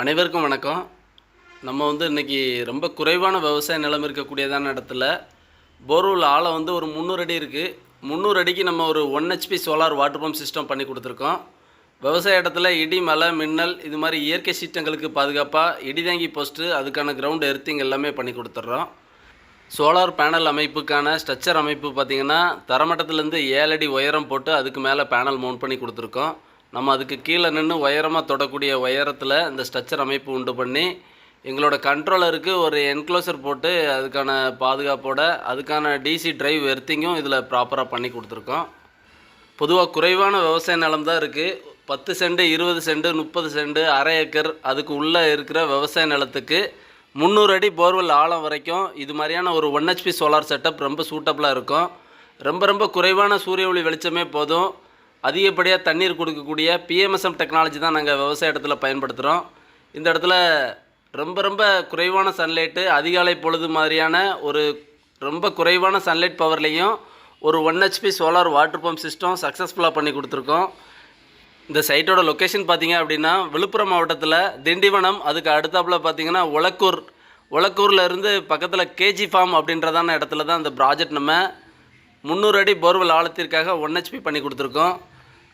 அனைவருக்கும் வணக்கம். நம்ம வந்து இன்றைக்கி ரொம்ப குறைவான விவசாய நிலம் இருக்கக்கூடியதான இடத்துல போர்வெல் ஆழம் வந்து ஒரு முந்நூறு அடி இருக்குது முந்நூறு அடிக்கு நம்ம ஒரு one HP solar water pump system பண்ணி கொடுத்துருக்கோம். விவசாய இடத்துல இடி மலை மின்னல் இது மாதிரி இயற்கை சீற்றங்களுக்கு பாதுகாப்பாக இடி தாங்கி போஸ்ட்டு அதுக்கான கிரவுண்ட் எர்த்திங் எல்லாமே பண்ணி கொடுத்துட்றோம். சோலார் பேனல் அமைப்புக்கான ஸ்ட்ரக்சர் அமைப்பு பார்த்திங்கன்னா தரமட்டத்துலேருந்து ஏழு அடி உயரம் போட்டு அதுக்கு மேலே பேனல் மவுண்ட் பண்ணி கொடுத்துருக்கோம். நம்ம அதுக்கு கீழே நின்று உயரமாக தொடக்கூடிய உயரத்தில் இந்த ஸ்ட்ரக்சர் அமைப்பு உண்டு பண்ணி எங்களோட கண்ட்ரோலருக்கு ஒரு என்க்ளோசர் போட்டு அதுக்கான பாதுகாப்போட அதுக்கான டிசி டிரைவ் எர்த்திங்கும் இதில் ப்ராப்பராக பண்ணி கொடுத்துருக்கோம். பொதுவாக குறைவான விவசாய நிலம் தான் இருக்குது பத்து செண்டு இருபது செண்டு முப்பது செண்டு அரை ஏக்கர் அதுக்கு உள்ளே இருக்கிற விவசாய நிலத்துக்கு முந்நூறு அடி போர்வெல் ஆழம் வரைக்கும் இது மாதிரியான ஒரு ஒன் ஹெச்பி சோலார் செட்டப் ரொம்ப சூட்டபுளாக இருக்கும். ரொம்ப ரொம்ப குறைவான சூரிய ஒளி வெளிச்சமே போதும். அதிகப்படியாக தண்ணீர் கொடுக்கக்கூடிய பிஎம்எஸ்எம் டெக்னாலஜி தான் நாங்கள் விவசாய இடத்துல பயன்படுத்துகிறோம் இந்த இடத்துல ரொம்ப ரொம்ப குறைவான சன்லைட்டு அதிகாலை பொழுது மாதிரியான ஒரு ரொம்ப குறைவான சன்லைட் பவர்லேயும் ஒரு one HP solar water pump system சக்ஸஸ்ஃபுல்லாக பண்ணி கொடுத்துருக்கோம். இந்த சைட்டோட லொக்கேஷன் பார்த்தீங்க அப்படின்னா விழுப்புரம் மாவட்டத்தில் திண்டிவனம் அதுக்கு அடுத்தாப்புல பார்த்தீங்கன்னா உலக்கூர் உலக்கூரில் இருந்து பக்கத்தில் கேஜி ஃபார்ம் அப்படின்றதான இடத்துல தான் இந்த ப்ராஜெக்ட் நம்ம முந்நூறு அடி போர்வெல் ஆழத்திற்காக ஒன் ஹெச்பி பண்ணி கொடுத்துருக்கோம்.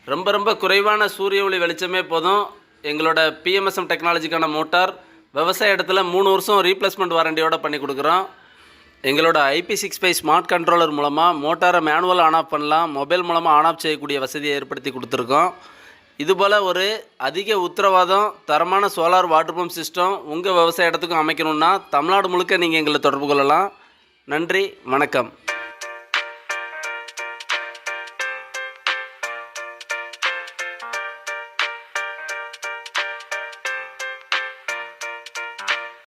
ரொம்ப ரொம்ப குறைவான சூரிய ஒளி வெளிச்சமே போதும். எங்களோட பிஎம்எஸ்எம் டெக்னாலஜிக்கான மோட்டார் விவசாய இடத்துல மூணு வருஷம் ரீப்ளேஸ்மெண்ட் வாரண்டியோட பண்ணி கொடுக்குறோம். எங்களோட IP six five smart controller மூலமாக மோட்டாரை மேனுவல் ஆன் ஆஃப் பண்ணலாம். மொபைல் மூலமாக ஆன் ஆஃப் செய்யக்கூடிய வசதியை ஏற்படுத்தி கொடுத்துருக்கோம். இதுபோல் ஒரு அதிக உத்தரவாதம் தரமான சோலார் வாட்டர் பம்ப் சிஸ்டம் உங்கள் விவசாய இடத்துக்கும் அமைக்கணுன்னா தமிழ்நாடு முழுக்க நீங்கள் எங்களை தொடர்பு கொள்ளலாம். நன்றி வணக்கம்.